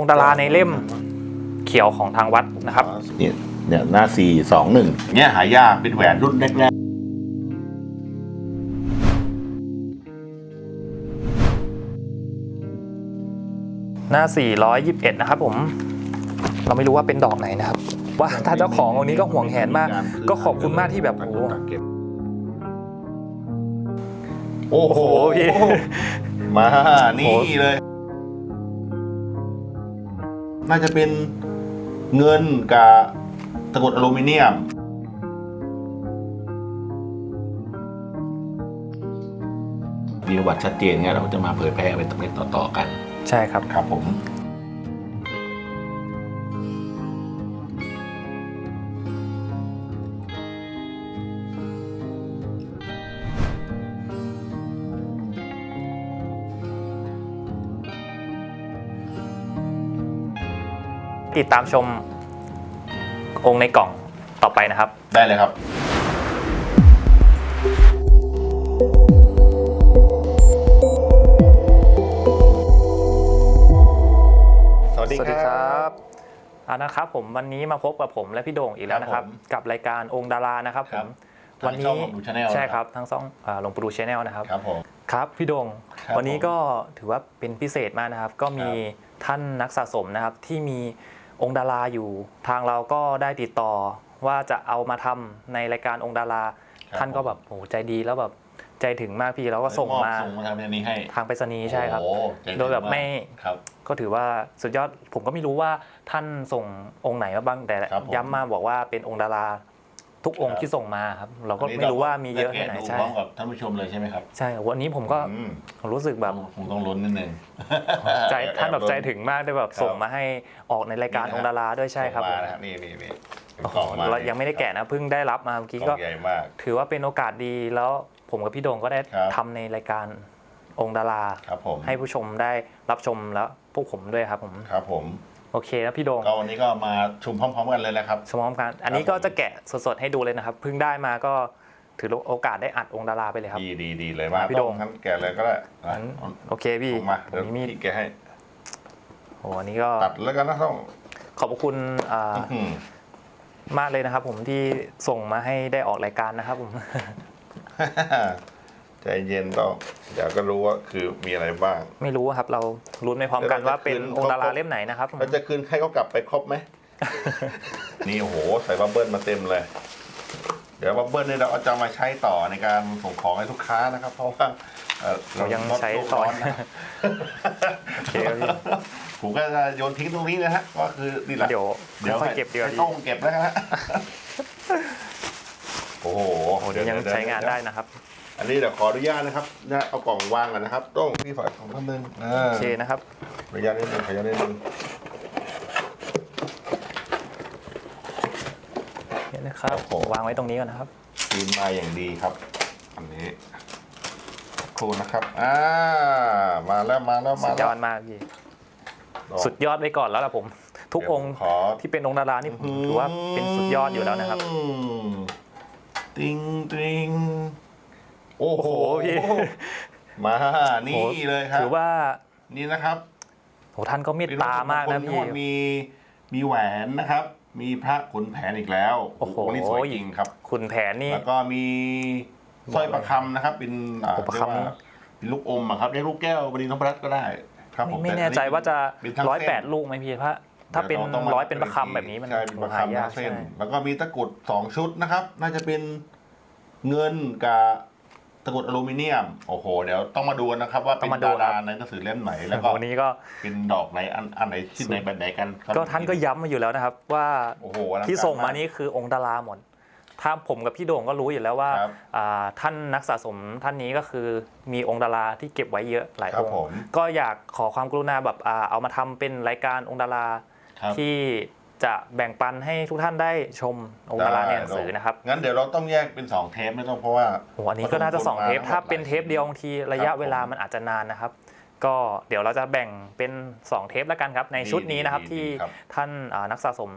องค์ดาราในเล่มเขียวของทางวัดนะครับเนี่ยเนี่ยหน้าสี่สองหนึ่งเนี่ยหายากเป็นแหวนรุ่นแรกหน้า 421 นะครับผม เราไม่รู้ว่าเป็นดอกไหนนะครับ ว่าๆถ้าเจ้าขององค์นี้ก็ห่วงแหนมากรก็ขอบคุณมากที่แบบโอ้โหเก็บโอ้โอ้โหโหพี่มา นี่เลย น่าจะเป็นเงินกับตะกรุดอลูมิเนียมมีประวัติชัดเจนไงเราก็จะมาเผยแพร่ไปต่อๆกัน ใช่ครับ ครับผม ติดตามชมองค์ในกล่องต่อไปนะครับ ได้เลยครับสวัสดีสวัสดีคครัรับบเอานะครับผมวันนี้มาพบกับผมและพี่โด่งอีกแล้วนะครับครับผมกับรายการองค์ดารานะครับผครับมทางช่องของดู Channel ใช่นะครับทั้งซ่องอ่าหลวงปู่ดูชแนลนะครับครับผมครับพี่โด่งครับวันนี้ก็ถือว่าเป็นพิเศษมากนะครับ ก็มีท่านนักสะสมนะครับที่มี องค์ดาราอยู่ ทางเราก็ได้ติดต่อว่าจะเอามาทำในรายการองค์ดาราครับท่านก็แบบโอ้โหใจดีแล้วแบบใจถึงมากพี่แล้วก็ส่งมาส่งมาทำอันนี้ให้ทางไปรษณีย์ใช่ครับโอ้ใจถึงโดยแบบไม่ากครับก็ถือว่าสุดยอดผมก็ไม่รู้ว่าท่านส่งองค์ไหนมาบ้างแต่ครับผมย้ำมาบอกว่าเป็นองค์ดารา ทุกองค์ครับที่ส่งมาครับ เราก็ไม่รู้ว่ามีเยอะแค่ไหนด้แกะดูใช่พร้อมกับท่านผู้ชมเลยใช่ไหมครับ ใช่ วันนี้ผมก็อืมรู้สึกแบบคงต้องลุ้นนิดนึงใจท่านแบบใจถึงมากได้แบบครับส่งมาให้ออกในรายการนี่นะองค์ดาราด้วยใช่ครับส่ผงามนะฮะนี่นี่นี่เป็นโอ้โหกล่องมาเรายังไม่ได้แกะนะเพิ่งได้รับมาเมื่อกี้กล่ก็องใหญ่มากถือว่าเป็นโอกาสดีแล้วผมกับพี่โด่งก็ได้ครับทำในรายการองค์ดาราครับผมให้ผู้ชมได้รับชมแล้วพวกผมด้วยครับผมครับผม โอเคนะพี่โด่งก็วันนี้ก็มาชมพร้อม ๆ กันเลยนะครับสมองการอันนี้ครับก็ผมจะแกะสดๆให้ดูเลยนะครับเพิ่งได้มาก็ถือโอกาสได้อัดองค์ดาราไปเลยครับ ดีดีดีเลยมาพี่โด่งต้องงั้นแกะเลยก็ได้นะงั้นโอเคพี่ส่งมาผเดี๋ยวมมีมีดพี่แกะให้โอ้อันนี้ก็ตัดแล้วกันนะต้องขอบพระคุณอ่าอื้อหือมากเลยนะครับ ผมที่ส่งมาให้ได้ออกรายการนะครับผม ใจเย็นต้องเดี๋ยวก็รู้ว่าคือมีอะไรบ้าง ไม่รู้ครับ เราลุ้นไปพร้อมกันเดี๋ยวเราว่าจะเป็นคืนองค์ดาราครบเล่มไหนนะครับผมเราจะคืนให้เขากลับไปครบไหมนี่โอ้โหใส่บับเบิ้ลมาเต็มเลย เดี๋ยวบับเบิ้ลเนี่ยเราเอาจะมาใช้ต่อในการส่งของให้ลูกค้านะครับ เพราะว่าเอ่อเรายังลดใช้โลกต่อร้อนนะโอเคครับพี่ผมก็จะโยนทิ้งตรงนี้นะฮะก็คือนี่แหละเดี๋ยวเดี๋ยวค่อยๆเก็บดีกว่าให้พี่ต้องเก็บแล้วกันฮะโอ้โหโอ้เดี๋ยวยังใช้งานได้นะครับ อันนี้เดี๋ยวขออนุญาตนะครับนะเอากล่องวางกันนะครับต้องพี่ฝอยของท่านหนึงอ่าโอเคนะครับขออนุญาตนิดนึงขออนุญาตนิดนึงเนี่ยนะครับวางไว้ตรงนี้ก่อนนะครับทีมมาอย่างดีครับ อันนี้ครูนะครับอ่ามาแล้วมาแล้วสุมาดยแล้วอดมากพี่สุดยอดไว้ก่อนแล้วล่ะผม ทุกองค์เดี๋ยวขอที่เป็นองค์ดารานี่ผมถือว่าเป็นสุดยอดอยู่แล้วนะครับ อืมติงติง โอ้โหโอ้โหพี่ มานี่เลยครับถือว่านี่นะครับโหท่านก็เมตตามากนะทั้งพี่หมดมีมีแหวนนะครับ มีพระขุนแผนอีกแล้วโอ้โหนี่สวยจริงครับคุณแผนนี่แล้วก็มีสร้อยประคำนะครับ เป็นอ่าโอ้ประคำเรียกว่าเป็นลูกอมอะครับเรียกลูกแก้วบดินทร์พรัตน์ก็ได้ ครับผไม่มไม่แน่ใจว่าจะเป็นทั้งร้อยเส้นแปดลูกไหมพี่พระถ้าเป็นดี๋ยวต้องมร้อยเป็นประคำแบบนี้มันใช่เป็นประหาคำยาทั้กงเส้นใช่แล้วก็มีตะกรุดสองชุดนะครับ น่าจะเป็นเงินกับ ตะกรุดอลูมิเนียม โอ้โห เดี๋ยวต้องมาดูนะครับว่าเป็นดาราในหนังสือเล่มไหน แล้วก็วันนี้ก็เป็นดอกไหนอันอันไหนชิ้นไหนแบบไหนกันครับก็ท่านก็ย้ำมาอยู่แล้วนะครับ ว่าโอ้โหอลักรที่ส่งมานี้คือองค์ดาราหมดถ้าผมกับพี่โด่งก็รู้อยู่แล้วว่าครับอ่าท่านนักสะสมท่านนี้ก็คือมีองค์ดาราที่เก็บไว้เยอะหลายครัอบงค์ผมก็อยากขอความกรุณาแบบอ่าเอามาทำเป็นรายการองค์ดาราครับที่ จะแบ่งปันให้ทุกท่านได้ชมองค์ดาราในหนังสือนะครับงั้นเดี๋ยวเราต้องแยกเป็นสองเทปไม่ต้องเพราะว่าโอ้โหอันนี้ก็น่าจะสองเทปมาถ้าเป็นเทปเดียวบางทีระยะครับผมเวลามันอาจจะนานนะครับ ก็เดี๋ยวเราจะแบ่งเป็นสองเทปแล้วกันครับ ในชุดนี้นะครับดีที่ครับท่านอ่านักสะสม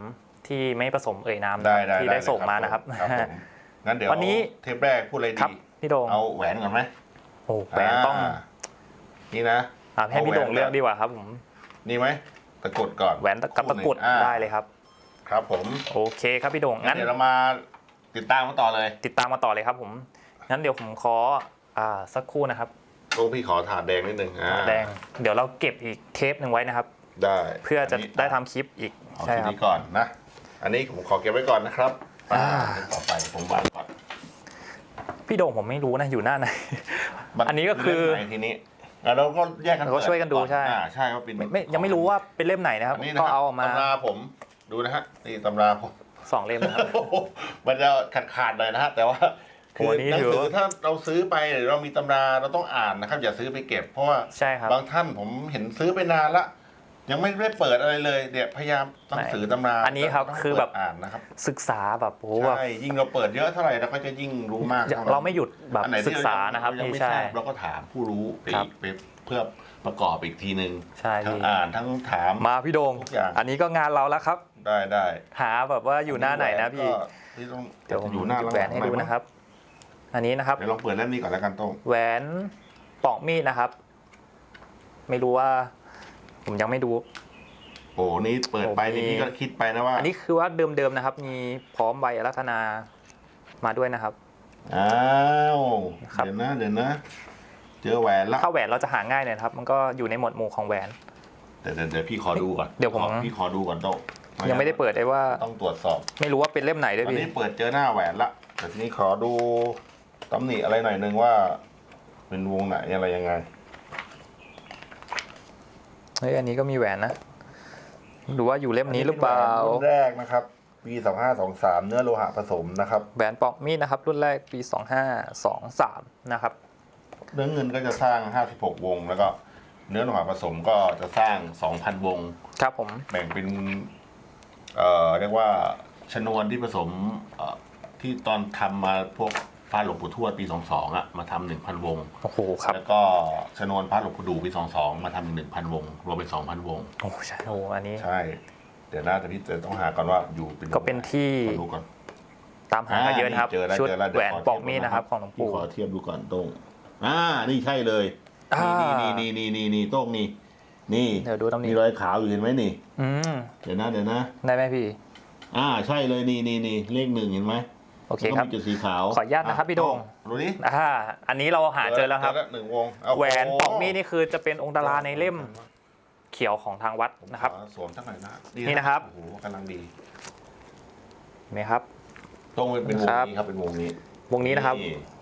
ที่ไม่ประสมเอ่ยนามนะได้ได้ที่ได้ส่งมานะครับครับผมงั้นเดี๋ยววันนี้เทปแรกพูดอะไรครับดีพี่โด่งเอาแหวนก่อนไหมโอ้แหวนต้องานี่นะอ่าให้พี่โด่งเอาแหวนเลือกดีกว่าครับผมนี่ไหมตะกรุดก่อนแหวนกับตะกรุดอ่าได้เลยครับ ครับผมโอเคครับพี่โด่งงั้งั้นนเดี๋ยวเรามาติดตามกันต่อเลย ติดตามมาต่อเลยครับผมงั้นเดี๋ยวผมขออ่าสักครู่นะครับตรงพี่ขอถาดแดงนิดนึงอ่าแดง เดี๋ยวเราเก็บอีกเทปหนึ่งไว้นะครับ ได้เพื่อจะนนี้ได้ทำคลิปอีกเอาใช่ทีครับนี้ก่อนนะ อันนี้ผมขอเก็บไว้ก่อนนะครับอ่าต่อไปผมวางก่อนพี่โด่งผมไม่รู้นะอยู่หน้าไหนมันอันนี้ก็คือเล่มไหนทีนี้อะเราก็แยกกันเราก็ช่วยกันดูเปิใช่อ่าใช่ว่าเป็นไม่ไม่ยังไม่รู้ว่าเป็นเล่มไหนนะครับอันนี้นะก็ครับเอาออกมาตำราผม ดูนะฮะนี่ตำราผมสองเล่มนะครับ โอ้โหมันจะขาดขาดๆเลยนะฮะแต่ว่าโอ้คือนี่หนังถือสือว่า ถ้าเราซื้อไปหรือเรามีตำราเราต้องอ่านนะครับ อย่าซื้อไปเก็บ เพราะว่าใช่ครับ บางท่านผมเห็นซื้อไปนานละ ยังไม่ได้เปิดอะไรเลยเนี่ยพยายามหนังสือตำราอันนี้ครับต้งคือแบบ เปิดอ่านนะครับศึกษาแบบโอ้โหแบบใช่ยิ่งเราเปิดเยอะเท่าไหร่เราก็จะยิ่งรู้มากท่นั้นเราไม่หยุดแบบอันไหนศึที่กษานะครับเยังพี่ไม่ใช่ทราบเราก็ถามผู้รู้ไปครับ อีกไปเพื่อประกอบอีกทีหนึ่งใช่ทั้งพี่อ่านทั้งถาม มาพี่โดงทุกอย่าง อันนี้ก็งานเราแล้วครับ ได้ได้หาแบบว่าอยู่หน้าไหนนะพี่ก็พี่ต้องเดี๋ยวผมอยู่หน้าหยิบแหวนให้ดูนะครับ อันนี้นะครับเดี๋ยวลองเปิดเล่มนี้ก่อนแล้วกันโต้งแหวนปอกมีดนะครับ ไม่รู้ว่า ผมยังไม่ดูโอ้นี่เปิดไปโอ้นี่มีพี่ก็คิดไปนะว่าอันนี้คือว่าเดิมๆนะครับ มีพร้อมใบอารัตนามาด้วยนะครับอ้าวครับเดี๋ยวนะเดี๋ยวนะ เจอแหวนละถ้าแหวนเราจะหาง่ายหน่อยนะครับ มันก็อยู่ในหมวดหมู่ของแหวนเดี๋ยวเดี๋ยวเดี๋ยวพี่ขอดูก่อนเดี๋ยวผมขอพี่ขอดูก่อนโต้ง ยังไม่ได้เปิดได้ว่า ต้องตรวจสอบ ไม่รู้ว่าเป็นเล่มไหนด้วยตอนพี่ นี้เปิดเจอหน้าแหวนละ แต่ทีนี้ขอดูตำหนิอะไรหน่อยนึงว่า เป็นวงไหนอะไรยังไง เฮ้ย อันนี้ก็มีแหวนนะดูว่าอยู่เล่มนี้หรือเปล่านนี้นแหวนรุ่นแรกนะครับ ปีสองห้าสองสามเนื้อโลหะผสมนะครับ แหวนปอกมีดนะครับ รุ่นแรกปี 2523 นะครับ เนื้อเงินก็จะสร้าง 56 วง แล้วก็ เนื้อโลหะผสมก็จะสร้าง 2,000 วง ครับผม แบ่งเป็น เอ่อเรียกว่าชนวนที่ผสมเอ่อที่ตอนทำมาพวกพระหลวงปู่ทวดปี22อะมาทำ1,000วง โอ้โหครับแล้วก็ชนวนพระหลวงปู่ดูปี22มาทำอีก1,000วง รวมเป็น2,000วง โอ้ใช่โอ้อันนี้ ใช่ เดี๋ยวน่าจะพี่จะต้องหาก่อนว่าอยู่เป็นก็เป็นที่ ขอดูก่อนตามหามาเยอะนะครับ เจอแล้วชุดเจอแล้วแหวนเดี๋ยปอกมีดนะครับของหลวงพี่ปู่ขอเทียบดูก่อนตรงอ่านี่ใช่เลย อ่านี่ นี่นี่นี่นี่โต้งนี่ นี่เดี๋ยวดูตำหนิมีรอยขาวอยู่เห็นไหมนี่ อืมเดี๋ยวนะเดี๋ยวนะ ได้ไหมพี่ อ่าใช่เลยนี่นี่นี่เลขหนึ่งเห็นไหมโอเคครับแล้วก็มีจุดสีขาวขออนุญาตนะครับพี่โด่งดูนี่อ่าอันนี้เราหาเจอแล้วครับหนึ่งวงเอาแหวนปอกมีดโนี่คือจะเป็นองค์ดาราในเล่มเขียวของทางวัดนะครับขอสวมสักหน่อยนะนี่นะครับโอ้โหกำลังดีเห็นไหมครับต้องเป็นวงครับนี้ครับเป็นวงนี้ วงนี้นะครับ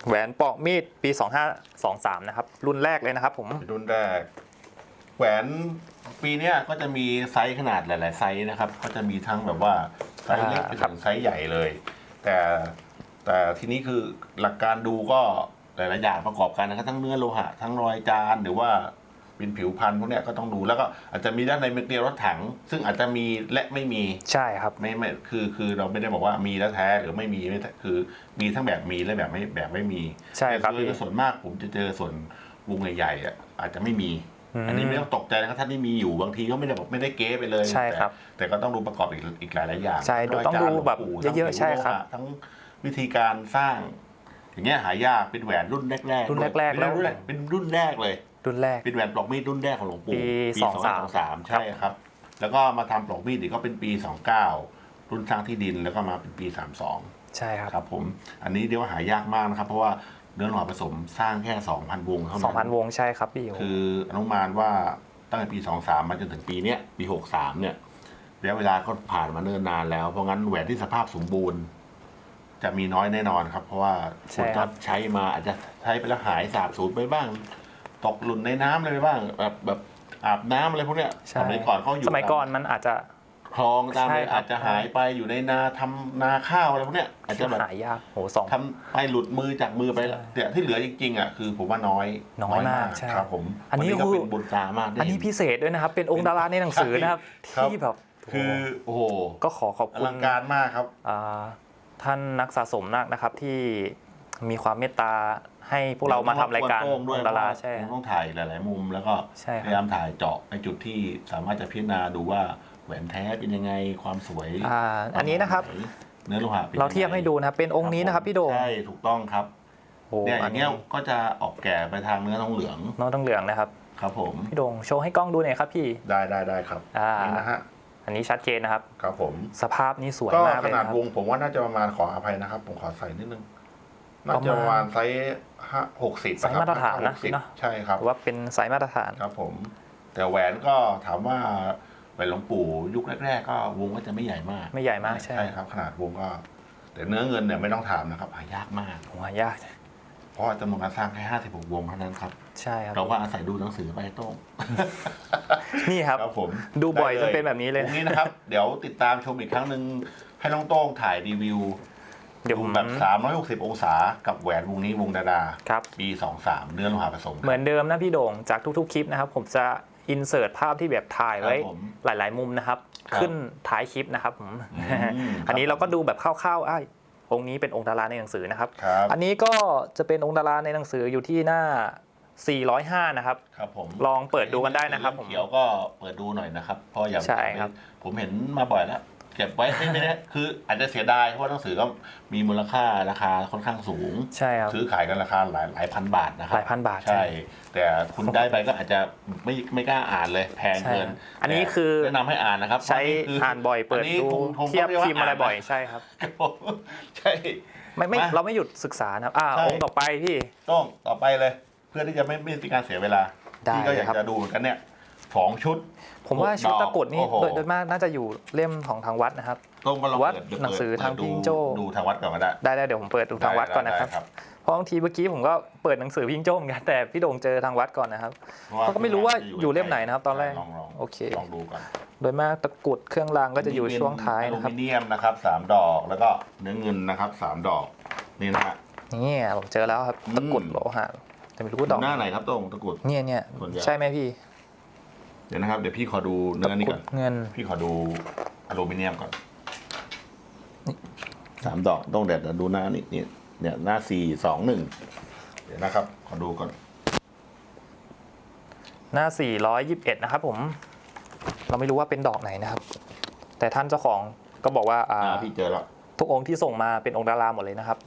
แหวนปอกมีดปี 2523 นะครับ รุ่นแรกเลยนะครับผมเป็นรุ่นแรก แหวนปีเนี้ยก็จะมีไซส์ขนาดหลาย ๆ ไซส์นะครับ ก็จะมีทั้งแบบว่าไซส์เล็กไปครัถึบงไซส์ใหญ่เลย แต่แต่ทีนี้คือหลักการดูก็หลาย ๆ อย่างประกอบกันนะครับทั้งเนื้อโลหะ ทั้งรอยจานหรือว่าเป็นผิวพันธุ์พวกเนี้ยก็ต้องดูแล้วก็อาจจะมีด้านในเมเกลียวรถถัง ซึ่งอาจจะมีและไม่มีใช่ครับ ไม่ไม่คือคือเราไม่ได้บอกว่ามีแล้วแท้หรือไม่มีไม่แท้คือมีทั้งแบบมีและแบบไม่แบบไม่มีใช่ครับคือส่วนมากผมจะเจอส่วนวงใหญ่ๆอะอาจจะไม่มี อืมอันนี้ไม่ต้องตกใจนะครับท่านที่มีอยู่บางทีก็ไม่ได้บอกไม่ได้เก๊ไปเลยใช่ครับ แต่แต่ก็ต้องดูประกอบอีกอีกหลายๆอย่างใช่รยต้องดูจานหลวแบบปู่เยอะๆทั้งใช่ครับโลหะทั้งวิธีการสร้าง อย่างเงี้ยหายากเป็นแหวนรุ่นแรกๆรุ่นแรกๆเป็นแล้วรุ่นแรกเป็นรุ่นแรกเลยรุ่นแรกเป็นแหวนปลอกมีดรุ่นแรกของหลวงปู่ปีสอง23สามใช่ครับ แล้วก็มาทำปลอกมีดอีกก็เป็นปีสองเก้ารุ่นสร้างที่ดินแล้วก็มาเป็นปีสามสองใช่ครับครับผมอันนี้เรียกว่าหายากมากนะครับ เพราะว่า เนื้อหล่อผสมสร้างแค่ 2,000 วงเท่านั้น2,000 วงใช่ครับพี่คืออนุมานว่าตั้งแต่ปี 23 มาจนถึงปีเนี้ยปี 63 เนี่ยระยะเวลาก็ผ่านมาเนิ่นนานแล้ว เพราะงั้นแหวนที่สภาพสมบูรณ์ จะมีน้อยแน่นอนครับ เพราะว่าใช่คนครัก็บใช้มาอาจจะใช้ไปแล้วหายสาบสูญไปบ้าง ตกหล่นในน้ำอะไรไปบ้างแบบแบบอาบน้ำอะไรพวกเนี้ยใช่สมัยก่อนเขาอยู่สมัยก่อนมันอาจจะ คลองตามใช่เลยครับ อาจจะหายไปอยู่ในนาทำนาข้าวอะไรพวกเนี้ยอาจจะแบบหายากโหสอง ทำไปหลุดมือจากมือไปแล้วใช่เนี่ยที่เหลือจริงๆอะคือผมว่าน้อยน้อยมากใช่ครับผมอันนี้ วัก็คือเป็นบุญตามากได้อันนี้เห็พิเศษด้วยนะครับ เป็นองค์ดาราในหนังสือนะครับครับ ที่แบบคือโอ้โหก็ขอขอบอคุณลังการมากครับ อ่าท่านนักสะสมนักนะครับที่มีความเมตตาให้พวกเรามาทำรายการโต้งด้วยองค์ดาราเพะใช่ ผมต้องถ่ายหลาย ๆ มุมแล้วก็ใช่ครับพยายามถ่ายเจาะในจุดที่สามารถจะพิจารณาดูว่า แหวนแท้เป็นยังไงความสวยอ่าอันนี้นะครับ เนื้อโลหะป็นงไงเราเทียบให้ดูนะครับเป็นองค์นี้นะครับพี่โด่งใช่ถูกต้องครับโอ้เนี่ยออันย่างนี้เงี้ยก็จะออกแก่ไปทางเนื้อทองเหลืองน้องต้องเหลืองนะครับ ครับผมพี่โดงโชว์ให้กล้องดูหน่อยครับพี่ ได้ได้ได้ครับอ่า นี่นะฮะอันนี้ชัดเจนนะครับ ครับผม สภาพนี่สวยก็มากขเลยนาดนะครับ วงผมว่าน่าจะประมาณขออภัยนะครับ ผมขอใส่นิดนึง น่าจะปประระมามาณณไซส์ห้าหกสิบไซส์มาตรฐานนะสิบเนอะ ใช่ครับถือว่าเป็นสายมาตรฐาน ครับผม แต่แหวนก็ถามว่า แหวนหลวงปู่ยุคแรกๆก็วงก็จะไม่ใหญ่มากไม่ใหญ่มากใช่ใช่ครับ ขนาดวงก็ แต่เนื้อเงินเนี่ยไม่ต้องถามนะครับหายากมากผมว่ายากเพราะว่าจำนวนการสร้างแค่ห้าสิบหกวงเท่านั้นครับใช่ครับ เราก็อาศัยดูหนังสือไปโต้งนี่ครับครับผมดูบ่อยจได้นเป็นแบบนี้เลยวงนี้นะครับ เดี๋ยวติดตามชมอีกครั้งหนึ่งให้น้องโต้งถ่ายรีวิวเดี๋ยวผมแบบ 360 องศา กับแหวนวงนี้วงดาดาครับ ปี 23 เนื้อโลหะผสม เหมือนเดิมนะพี่โด่งจากทุกๆ คลิปนะครับ ผมจะ อินเสิร์ตภาพที่แบบถ่ายไว้ครับผมหลาย ๆ มุมนะครับ ครับขึ้นท้ายคลิปนะครับผมอืม อันนี้ครับเราก็ดูแบบคร่าวๆอ้ายองค์นี้เป็นองค์ดาราในหนังสือนะครับ ครับอันนี้ก็จะเป็นองค์ดาราในหนังสืออยู่ที่หน้า 405 นะครับ ครับผมลองเปิดดูกันได้นะครับผม เขียวก็เปิดดูหน่อยนะครับเพราะอย่างใช่ครับ ผมเห็นมาบ่อยแล้ว เก็บไว้ไม่ไม่ได้คืออาจจะเสียดายเพราะว่าหนังสือก็มีมูลค่าราคาค่อนข้างสูง ใช่ครับ ซื้อขายกันราคาหลายหลายพันบาทนะครัหลายพันบาทใช่ แต่คุณได้ไปก็อาจจะไม่ไม่กล้าอ่านเลยแพงใช่เกิน อันนี้คือแนะนำให้อ่านนะครับ ใช้เพราะอ่านบ่อยเปิดนนี้ดูคงคงเทียบต้งกว่าพิมพ์อะไรบ่อยานนใช่ครับครับผมใช่ไม่ไม่มาเราไม่หยุดศึกษานะครับอ่าใช่องค์ต่อไปพี่ต้องต่อไปเลย เพื่อที่จะไม่ไม่เป็นการเสียเวลาได้ที่ก็อยากครับจะดูเหมือนกันเนี่ยสองชุด ผมว่าชุดตะกรุดนี่โอ้โห โดยโดยมากน่าจะอยู่เล่มของทางวัดนะครับต้องมาลองวัดเปิดเปิดหนังสือเปิดทางดูพี่โจ้ ดูทางวัดก่อนก็ได้ได้ได้เดี๋ยวผมเปิดดูทางวัดก่อนนะครับ ได้เพราะบางทีเมื่อกี้ผมก็เปิดหนังสือพิงโจ้เหมือนกันแต่พี่โด่งเจอทางวัดก่อนนะครับพะว่เขาก็ไม่รู้ว่าอยู่เล่มไหนนะครับตอนแรกลองลองโอเค ลองดูก่อนโดยมากตะกรุดเครื่องรางก็จะอยู่ช่วงท้ายอนะครับลูมิเนียมนะครับสามดอกแล้วก็เนื้อเงินนะครับสามดอกนี่นะฮะ นี่ผมเจอแล้วครับอืม ตะกรุดโลหะแต่ไม่รู้ดอกหน้าไหนครับตรงตะกรุด เนี่ยเนี่ยส่วนใหญ่ ใช่ไหมพี่ เดี๋ยวนะครับ เดี๋ยวพี่ขอดูเนื้อนี้ก่อน เงิน พี่ขอดูอลูมิเนียมก่อนสามดอกต้องเดี๋ยวดูหน้านี่นี่เนี่ยหน้าสี่สองหนึ่งเดี๋ยวนะครับ ขอดูก่อน หน้า 421 นะครับผม เราไม่รู้ว่าเป็นดอกไหนนะครับ แต่ท่านเจ้าของก็บอกว่าอ่าอ่า พี่เจอแล้ว ทุกองค์ที่ส่งมาเป็นองค์ดาราหมดเลยนะครับ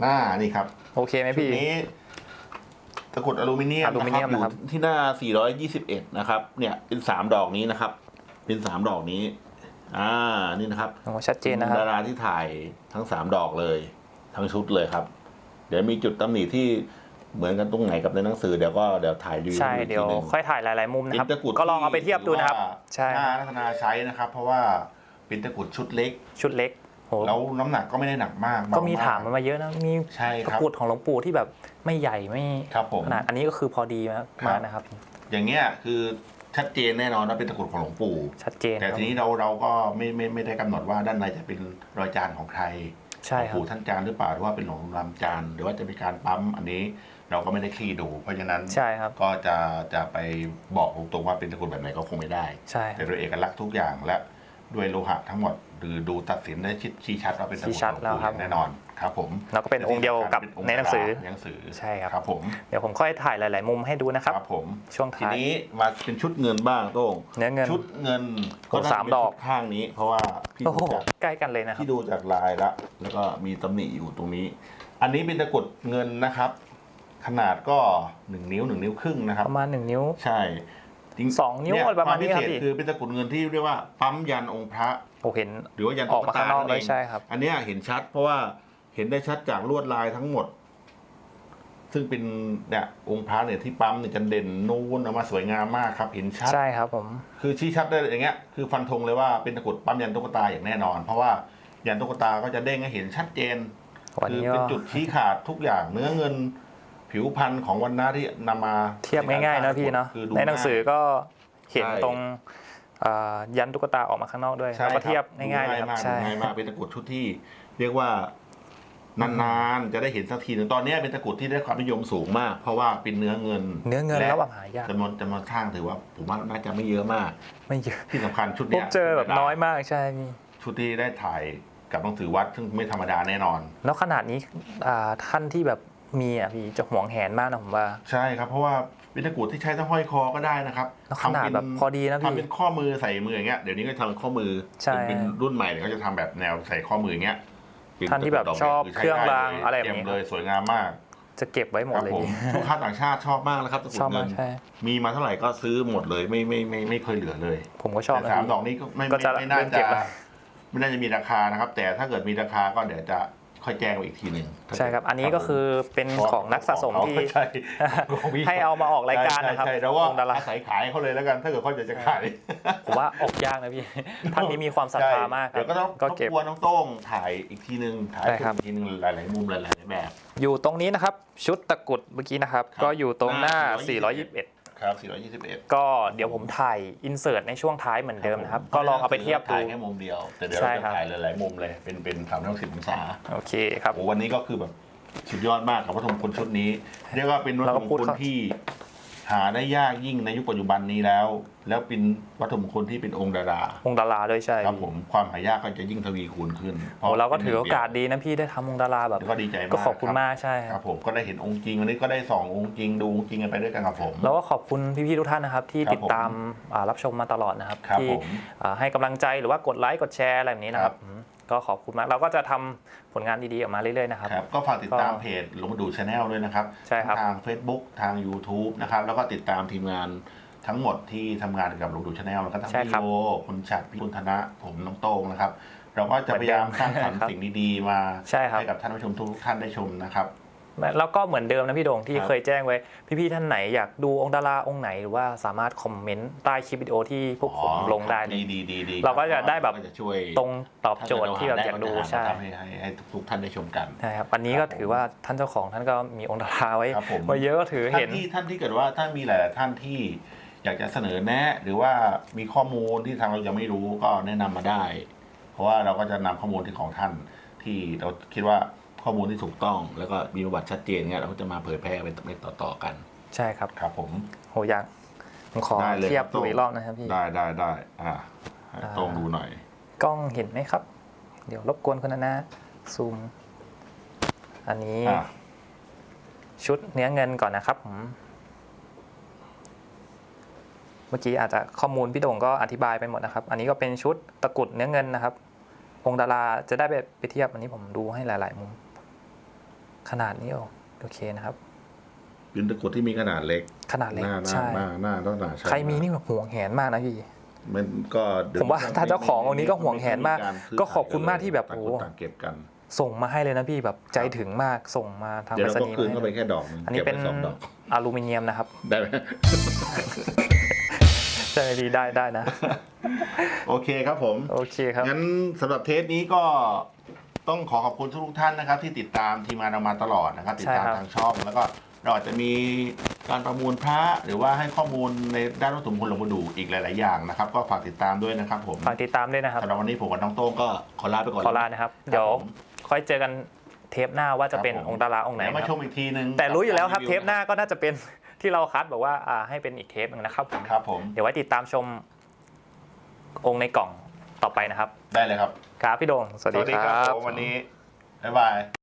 หน้านี่ครับโอเคไหมชุดพี่ นี้ ตะกรุดอลูมิเนียมอลูมิเนียมนะนะคครัรับบอยู่ที่หน้า 421 นะครับเนี่ยเป็นสามดอกนี้นะครับ เป็นสามดอกนี้ อ่านี่นะครับโอ้ชัดเจนนะครับ ดาราที่ถ่ายทั้งสามดอกเลย ทั้งชุดเลยครับ เดี๋ยวมีจุดตำหนิที่เหมือนกันตรงไหนกับในหนังสือเดี๋ยวก็เดี๋ยวถ่ายรีวิวใช่อีกเดี๋ยวทีหนึ่ง ค่อยถ่ายหลายๆมุมนะครับเป็นตะกรุดก็ลองเอาไปเทียบดูนะครับ ที่ใช่ว่าหน้ารัตนาใช้นะครับ เพราะว่าเป็นตะกรุดชุดเล็ก ชุดเล็ก โห แล้วน้ำหนักก็ไม่ได้หนักมากก็มีเบถามมาเยอะนะ มีใช่ตะครับ กรุดของหลวงปู่ที่แบบไม่ใหญ่ไม่ครับผม ขนาดอันนี้ก็คือพอดีมากครับ มากนะครับ อย่างเงี้ยคือชัดเจนแน่นอนว่าเป็นตะกรุดของหลวงปู่ ชัดเจนแต่ครับทีนี้เราเราก็ไม่ไม่ไม่ได้กำหนดว่าด้านในจะเป็นรอยจานของใครใช่หลวงครับ ปู่ท่านจานหรือเปล่าหรือว่าเป็นหลวงลำจานหรือว่าจะมีการปั๊มอันนี้เราก็ไม่ได้คลี่ดู เพราะฉะนั้นใช่ครับ ก็จะจะไปบอกตรงๆว่าเป็นตะกรุดแบบไหนก็คงไม่ได้ ใช่แต่โดยเอกลักษณ์ทุกอย่างและ ด้วยโลหะทั้งหมดหรือดูตัดสินได้ชิดชี้ชัดว่าเป็นตะกรุดชี้ชัดของหลแล้ววงครับปู่แน่นอนครับผมแล้วก็เป็นองค์เดียวกับป็ในหนังสือหนังสือใช่ครับ ครับผมเดี๋ยวผมค่อยถ่ายหลาย ๆ มุมให้ดูนะครับ ครับผมช่วงทีท้าย นี้มาเป็นชุดเงินบ้างโต้งเนื้อเงินชุดเงินโอ้น่จะสามเป็นดอก ชุข้างนี้ เพราะว่าพี่โอ้โหดูจากใกล้กันเลยนะครับที่ดูจากลายละแล้วก็มีตำหนิอยู่ตรงนี้ อันนี้เป็นตะกรุดเงินนะครับ ขนาดก็หนึ่งนิ้วหนึ่งนิ้วครึ่งนะครับ ประมาณหนึ่งนิ้ว ใช่ จริงสองนิ้วเยประมาณนี้วครับพิเศษพี่คือเป็นตะกรุดเงินที่เรียกว่าปั๊มยันองค์พระโอ้เห็น หรือว่ายันออกมาข้างนอกตุ๊เลตยใช่ครับ อันเนี้ยเห็นชัดเพราะว่าเห็นได้ชัดจากลวดลายทั้งหมด ซึ่งเป็นเนี่ยองค์พระเนี่ยที่ปั๊มเนี่ยจะเด่นนูนออกมาสวยงามมากครับ เห็นชัด ใช่ครับผม คือชี้ชัดได้อย่างเงี้ยคือฟันธงเลยว่าเป็นตะกรุดปั๊มยันตุ๊กตาอย่างแน่นอน เพราะว่ายันตุ๊กตาก็จะเด้งให้เห็นชัดเจนวันคือนี้เป็นก็จุดชี้ขาดทุกอย่างเนื้อเงิน ผิวพันธุ์ของวันนาที่นำมาเทียบง่ายๆนะพี่เนาะคือดู ในหนังสือก็เห็นใช่ ตรงอ่ายันตุ๊กตาออกมาข้างนอกด้วยใช่แล้วก็คเทียบดูง่ายๆเลยครับมากใช่ดูง่ายมากเป็นตะกรุดชุดที่ เรียกว่านานๆจะได้เห็นสักทีหนึ่งตอนนี้เป็นตะกรุดที่ได้ความนิยมสูงมาก เพราะว่าเป็นเนื้อเงินเนื้อเงินและแล้วแบบหายากจำนวนจำนวนข้างถือว่า ผมว่าน่าจะไม่เยอะมาก ไม่เยอะที่สำคัญชุดผเนี้มยเจอแบบน้อยมากใช่พี่ชุดที่ได้ถ่ายกับหนังสือวัดซึ่งไม่ธรรมดาแน่นอน แล้วขนาดนี้อ่าท่านที่แบบ มีอะพี่จะหวงแหนมากนะผมว่า ใช่ครับ เพราะว่าเป็นตะกรุดที่ใช้ทั้งห้อยคอก็ได้นะครับแล้วขนาดทำเป็แบบพอดีนะพี่ทำเป็นข้อมือใส่มืออย่างเงี้ยเดี๋ยวนี้ก็ทำข้อมือใช่เป็นเป็นรุ่นใหม่เนี่ยเขาจะทำแบบแนวใส่ข้อมืออย่างเงี้ยเป็ท่านที่แบบตะกรุดดกชอบใช้เครื่องได้รางลยอะไรแบบนี้เตยมเลยสวยงามมาก จะเก็บไว้หมดครับเลยผมพี่ลูกค้าต่างชาติชอบมากนะครับตะกรุชดอบเงิมากนใช่มีมาเท่าไหร่ก็ซื้อหมดเลยไม่ไม่ไม่ไม่ไม่เคยเหลือเลย ผมก็ชอบแต่นะสามพี่ดอกนี้ก็ไม่ก็ไม่จะไม่น่าเริ่มเก็จะบแล้วไม่น่าจะมีราคานะครับ แต่ถ้าเกิดมีราคาก็เดี๋ยวจะ ค่อยแจ้งไปอีกทีหนึ่งใช่ครับ อันนี้ก็คือเป็นของนักสะสมที่ใช่ของพี่ให้เอามาออกรายการนะครับใช่ใช่แล้วว่าองค์ดาราอาศัยขายเขาเลยแล้วกัน ถ้าเกิดเขาจะจะขายผมว่าออกยากนะพี่ท่านนี้มีความศรัทธามากคเดี๋รัยวก็ต้องก็รบเก็บกวนน้องโต้งถ่ายอีกทีหนึ่งถ่ายใช่ครับอีกทีหนึ่งหลายๆมุมหลายๆแบบ อยู่ตรงนี้นะครับ ชุดตะกรุดเมื่อกี้นะครับครับ ก็อยู่ตรงหน้าหน้า421 ครับ421ก็เดี๋ยวผมถ่ายอินเสิร์ตในช่วงท้ายเหมือนเดิมนะครับ ก็ลองเอาไปเทียบดูถ่ายแค่มุมเดียว แต่เดี๋ยวใช่เราครัจะบถ่ายหลายๆมุมเลยเป็นเป็นสามร้อยสิบองศาโอเคครับโอ้วันนี้ก็คือแบบสุดยอดมากกับวัตถุมงคลชุดนี้ เรียกว่าเป็นวัตเราถุก็มงพูดคลเข้าที่ หาได้ยากยิ่งในยุคปัจจุบันนี้แล้ว แล้วเป็นวัตถุมงคลที่เป็นองค์ดาราองค์ดาราด้วยใช่ครับผมความหายากก็จะยิ่งทวีคูณขึ้นโอ้เราก็ถือโอกาสดีนะพี่ได้ทำองค์ดาราแบบแล้วก็ดีใจมากก็ขอบคุณรัมากใช่คครัรับบผมก็ได้เห็นองค์จริงวันนี้ก็ได้สององค์จริงดูองค์จริงกันไปด้วยกันกับผมแล้วก็ขอบคุณพี่ๆทุกท่านนะครับ ที่ครับติดตามอ่ารับชมมาตลอดนะครับครับที่ผมอ่าให้กำลังใจหรือว่ากดไลค์กดแชร์อะไรแบบนี้นะครับครับอืม ก็ขอบคุณมาก เราก็จะทำผลงานดีๆออกมาเรื่อยๆนะครับครับก็ฝากติดตามก็เพจหลวงปู่ดูชาแนลด้วยนะครับใช่ครับ ทาง Facebook ทาง YouTube นะครับ แล้วก็ติดตามทีมงานทั้งหมดที่ทำงานกับหลวงปู่ชาแนลแล้วก็ทั้งใช่พี่ครับโยคุณฉัดพี่คุณธนะผมน้องโต้งนะครับ เราก็จะพยายามสร้างสรรค์ครับสิ่งดีๆมาใช่ครับกับท่านผู้ชมทุกท่านได้ชมนะครับ แล้วก็เหมือนเดิมนะพี่โดงที่ครับเคยแจ้งไว้ พี่ๆท่านไหนอยากดูองค์ดาราองค์ไหนหรือว่าสามารถคอมเมนต์ใต้คลิปวิดีโอที่พวกผมลงได้เลยดีดีดีดีเราก็จะได้แบบก็จะช่วยตรงตอบโจทย์ที่แบบอยากดูถ้ใช่เรหามาทำให้ให้ให้ทุกๆท่านได้ชมกันใช่ครับวันนี้ก็ครับผมถือว่าท่านเจ้าของท่านก็มีองค์ดาราไว้ครับผมไว้เยอะก็ถือท่าเห็นนที่ท่านที่เกิดว่าท่านมีหลายๆท่านที่อยากจะเสนอแนะหรือว่ามีข้อมูลที่ทางเรายังไม่รู้ก็แนะนำมาได้ เพราะว่าเราก็จะนำข้อมูลที่ของท่านที่เราคิดว่า ข้อมูลที่ถูกต้อง แล้วก็มีประวัติชัดเจนเนี่ยเราก็จะมาเผยแพร่เป็นเป็นต่อๆกัน ใช่ครับ ครับผม โหอยากผมขอได้เลยเทียบครับดูอีกรอบนะครับพี่ ได้ได้ได้อ่าให้อ่าตรงดูหน่อย กล้องเห็นไหมครับ เดี๋ยวรบกวนคุณนะนะซูม อันนี้อ่าชุดเนื้อเงินก่อนนะครับผมเมื่อกี้อาจจะข้อมูลพี่โด่งก็อธิบายไปหมดนะครับ อันนี้ก็เป็นชุดตะกรุดเนื้อเงินนะครับ องค์ดาราจะได้ไปไปเทียบอันนี้ผมดูให้หลาย ๆ มุม ขนาดนี้โอเคนะครับ เป็นตะกรุดที่มีขนาดเล็ก ขนาดเล็หกน้าหน้าใช่หน้าหน้าต้องหนาใช่ใครมีนี่แบบห่วงแหนมากนะพี่ มันก็เดี๋ยผมว่าถ้าเจ้าขององค์นี้ก็ห่วงแหนมากรซื้ก็ขอบคุณมากที่แบบต่างโอ้คนต่างเก็บกัน ส่งมาให้เลยนะพี่แบบใจถึงมากส่งมาทางเดี๋ยวไปรเราษก็ณีย์คืนมาเข้าไปให้แค่ดอกหนึงอันนี้ก็บเป็นไว้สองดอกอลูมิเนียมนะครับได้ไหม ใช่ไหมพี่ได้ได้นะ โอเคครับผม โอเคครับ งั้นสำหรับเทปนี้ก็ ต้องขอขอบคุณทุกๆท่านนะครับ ที่ติดตามทีมงานเรามาตลอดนะครับ ติดตามใช่ครับ ทางช่องแล้วก็เราอาจจะมีการประมูลพระหรือว่าให้ข้อมูลในด้านวัตถุมงคลหลวงปู่ดูอีกหลาย ๆ อย่างนะครับ ก็ฝากติดตามด้วยนะครับผมฝากติดตามด้วยนะครับ สำหรับวันนี้ผมกับน้องโต้งก็ขอลาไปก่อน ขอลานะครับ เดี๋ยวผมค่อยเจอกันเทปหน้าว่าจะเป็นครับผม องค์ดาราองค์ไหนเดี๋ยวมานะชครับมอีกทีนึงแต่รู้อยู่แล้วครับกัเทปหน้าก็น่าจะเป็น ที่เราคัดบอกว่าอ่าให้เป็นอีกเทปหนึงนะครับผมครับผม เดี๋ยวไว้ติดตามชมองค์ในกล่อง ต่อไปนะครับ ได้เลยครับ ครับพี่โดงสวัสดีครัผบมวันนี้ บ๊ายบาย